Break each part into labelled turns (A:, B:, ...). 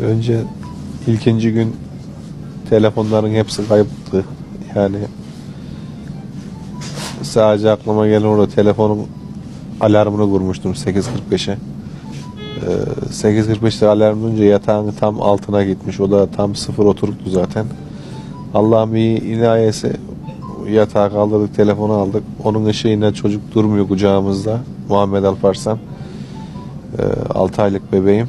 A: Önce ilkinci gün telefonların hepsi kayıptı. Yani sadece aklıma gelen orada telefonun alarmını kurmuştum 8.45'e. Ee, 8.45'te alarm duyunca yatağın tam altına gitmiş. O da tam sıfır oturuktu zaten. Allah'ın bir inayesi yatağa kaldırdık, telefonu aldık. Onun ışığıyla çocuk durmuyor kucağımızda. Muhammed Alparslan. 6 aylık bebeğim.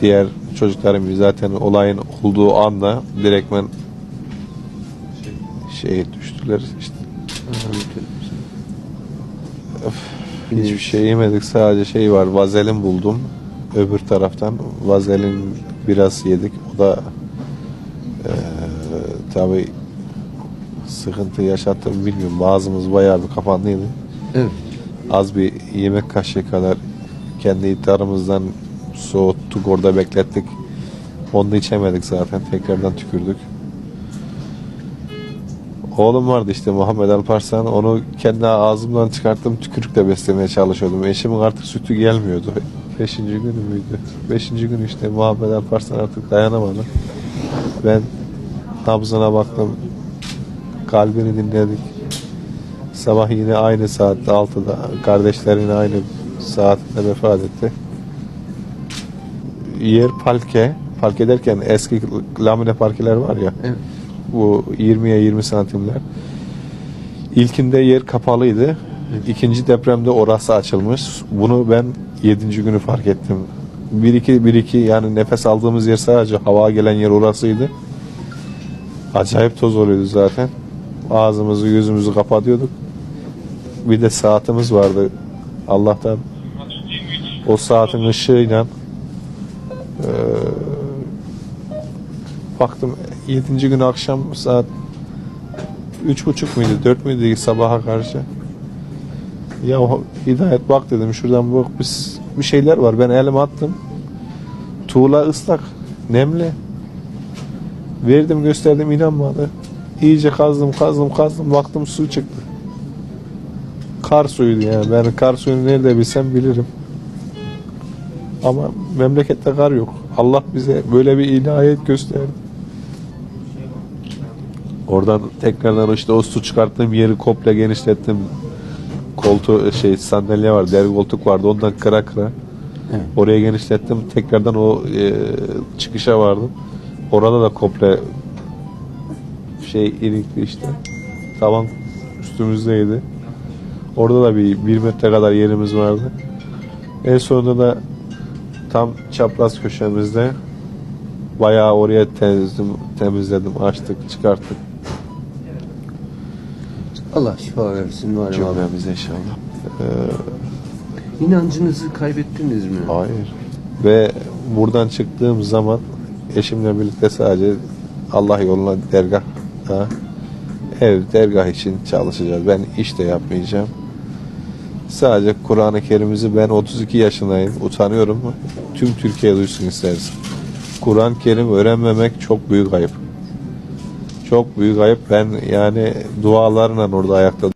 A: Diğer çocuklarım gibi zaten olayın olduğu anda direktmen şey düştüler işte. Hiçbir şey yemedik. Sadece şey var. Vazelin buldum. Öbür taraftan vazelin biraz yedik. O da eee tabi sıkıntı yaşattı bilmiyorum. Ağzımız bayağı bir kapandıydı.
B: Evet.
A: Az bir yemek kaşığı kadar kendi iddialarımızdan soğuttuk orada beklettik. Onu da içemedik zaten. Tekrardan tükürdük. Oğlum vardı işte Muhammed Alparslan. Onu kendi ağzımdan çıkarttım tükürükle beslemeye çalışıyordum. Eşimin artık sütü gelmiyordu. Beşinci günü müydü? Beşinci gün işte Muhammed Alparslan artık dayanamadı. Ben nabzına baktım. Kalbini dinledik. Sabah yine aynı saatte 6'da kardeşlerin aynı saatinde vefat etti. Yer parke. Park ederken eski lamine parkeler var ya
B: Evet.
A: bu 20'ye 20 santimler. İlkinde yer kapalıydı. İkinci depremde orası açılmış. Bunu ben 7. günü fark ettim. 1-2 1-2 yani nefes aldığımız yer sadece hava gelen yer orasıydı. Acayip toz oluyordu zaten. Ağzımızı yüzümüzü kapatıyorduk. Bir de saatimiz vardı. Allah'tan o saatin ışığıyla baktım 7. gün akşam saat üç buçuk muydu dört müydü sabaha karşı? Ya Hidayet bak dedim şuradan bak biz bir şeyler var. Ben elime attım. Tuğla ıslak nemli. Verdim gösterdim inanmadı. İyice kazdım kazdım kazdım. Baktım su çıktı. Kar suyuydu yani ben kar suyunu nerede bilsem bilirim. Ama memlekette kar yok. Allah bize böyle bir inayet gösterdi Oradan tekrardan işte o su çıkarttığım yeri komple genişlettim. Koltuğu şey sandalye var, deri koltuk vardı. Ondan kıra kıra.
B: Evet.
A: Oraya genişlettim. Tekrardan o e, çıkışa vardım. Orada da komple şey inikli işte. Tavan üstümüzdeydi. Orada da bir, bir metre kadar yerimiz vardı. En sonunda da tam çapraz köşemizde bayağı oraya temizledim, temizledim, açtık, çıkarttık.
B: Allah şifa versin Muharrem abi.
A: Cümlemize inşallah. Ee,
B: İnancınızı kaybettiniz mi?
A: hayır. Ve buradan çıktığım zaman eşimle birlikte sadece Allah yoluna dergah ev dergah için çalışacağız. Ben iş de yapmayacağım. Sadece Kur'an-ı Kerim'imizi ben 32 yaşındayım. Utanıyorum. Tüm Türkiye duysun isteriz. Kur'an-ı Kerim öğrenmemek çok büyük ayıp. Çok büyük ayıp. Ben yani dualarla orada ayakta